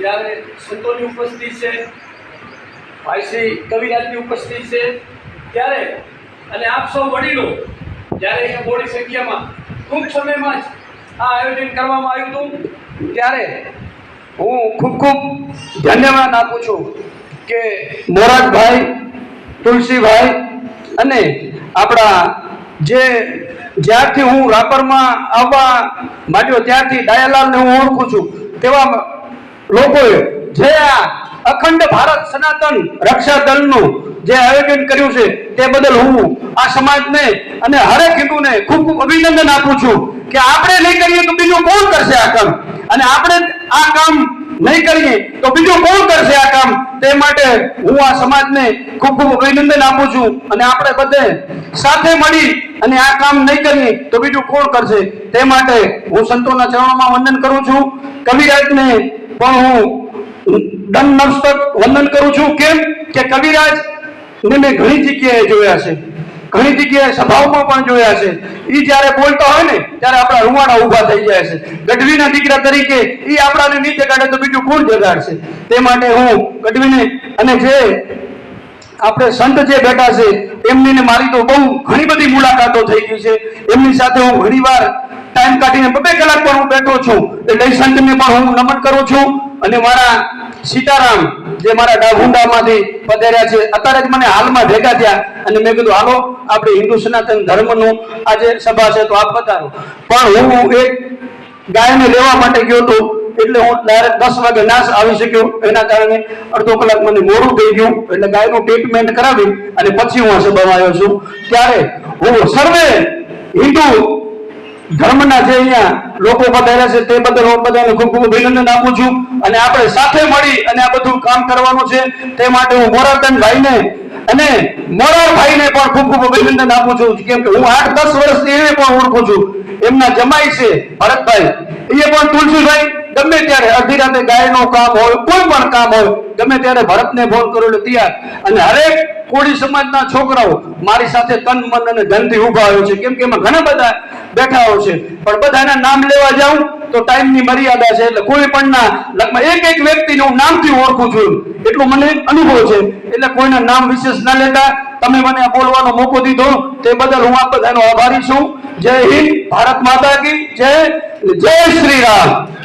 જ્યારે સંતોની ઉપસ્થિતિ છે ભાઈ શ્રી કવિરાજની ઉપસ્થિતિ છે. ત્યારે, અને આપ સૌ વડીલો, જ્યારે અહીંયા મોડી સંખ્યામાં ટૂંક સમયમાં જ આ આયોજન કરવામાં આવ્યું હતું, ત્યારે હું ખૂબ ખૂબ ધન્યવાદ આપું છું કે મોરારભાઈ, તુલસીભાઈ અને આપણા જે જ્યારથી હું રાપરમાં આવવા માંડ્યો, ત્યારથી દાયાલાલને હું ઓળખું છું, તેવા લોકોએ જે આ અખંડ ભારત સનાતન રક્ષા દળનું જે આયોજન કર્યું છે, તે બદલ હું આ સમાજને અને હરેક હિન્દુને ખૂબ ખૂબ અભિનંદન આપું છું કે આપણે નહીં કરીએ તો બીજું કોણ કરશે આ કામ? અને આપણે આ કામ નહીં કરીએ તો બીજું કોણ કરશે આ કામ? તે માટે હું આ સમાજને ખૂબ ખૂબ અભિનંદન આપું છું અને આપણે બધે સાથે મળી અને આ કામ નહીં કરીએ તો બીજું કોણ કરશે? તે માટે હું સંતોના ચરણોમાં વંદન કરું છું. કવિરાજને પણ હું દમ નમસ્તક વંદન કરું છું. કેમ? કે કવિરાજ ને મેં ઘણી જગ્યાએ જોયા છે. ઘણી જગ્યાએ સભાઓમાં પણ જોયા છે. એ જ્યારે બોલતા હોય ને, ત્યારે આપણા રૂવાડા ઊભા થઈ જાય છે. ગઢવીના દીકરા તરીકે એ આપણાને નહીં જગાડે તો બીજું કોણ જગાડશે? તે માટે હું ગઢવીને અને જે આપણે સંત જે બેઠા છે, એમની ને મારી તો બહુ ઘણી બધી મુલાકાતો થઈ ગઈ છે. એમની સાથે હું ઘણી વાર ટાઈમ કાઢીને બે કલાક પણ હું બેઠો છું. એટલે સંતને પણ હું નમન કરું છું. અને મારા સીતારામ, જે મારા ડાભુંડામાંથી પધાર્યા છે, અત્યારે જ મને હાલમાં ભેગા થયા. અને મેં કીધું, હાલો, આપણે હિન્દુ સનાતન ધર્મનું આજે સભા છે, તો આપ બતાવો પણ હું એક ગાયને લેવા માટે ગયો હતો. એટલે હું ડાયરેક્ટ દસ વાગે નાશ આવી શક્યો. એના કારણે અડધો કલાક મને મોડું થઈ ગયું. એટલે ગાયનું ટ્રીટમેન્ટ કરાવી અને પછી હું સભામાં આવ્યો છું. ત્યારે હું સર્વે હિન્દુ ધર્મના જે અહીંયા લોકો પધાર્યા છે તે બદલ હું બધાને ખૂબ ખૂબ અભિનંદન આપું છું. અને આપણે સાથે મળી અને આ બધું કામ કરવાનું છે તે માટે હું મોરારબેન ભાઈને અને મોરારભાઈને પણ ખૂબ ખૂબ અભિનંદન આપું છું. કેમ કે હું આઠ દસ વર્ષથી એને પણ ઓળખું છું. એમના જમાઈ છે ભરતભાઈ. એ પણ તુલસીભાઈ ગમે ત્યારે અડધી રાતે ગાયનું કામ હોય, કોઈ પણ કામ હોય, ગમે ત્યારે ભરતને ફોન કરો તૈયાર. અને હરેક કોળી સમાજના છોકરાઓ મારી સાથે તન, મન અને ધનથી ઊભા હોય છે. કેમ કે એમાં ઘણા બધા બેઠા હોય છે. પણ બધાના નામ લેવા જાઉં તો ટાઈમની મર્યાદા છે. એટલે કોઈ પણ ના લગભગ એક એક વ્યક્તિને હું નામથી ઓળખું છું એટલું મને અનુભવ છે. એટલે કોઈના નામ વિશેષ ના લેતા. તમે મને આ બોલવાનો મોકો દીધો. તે બદલ હું આપ બધાનો આભારી છું. જય હિન્દ, ભારત માતા કી જય. જય શ્રી રામ.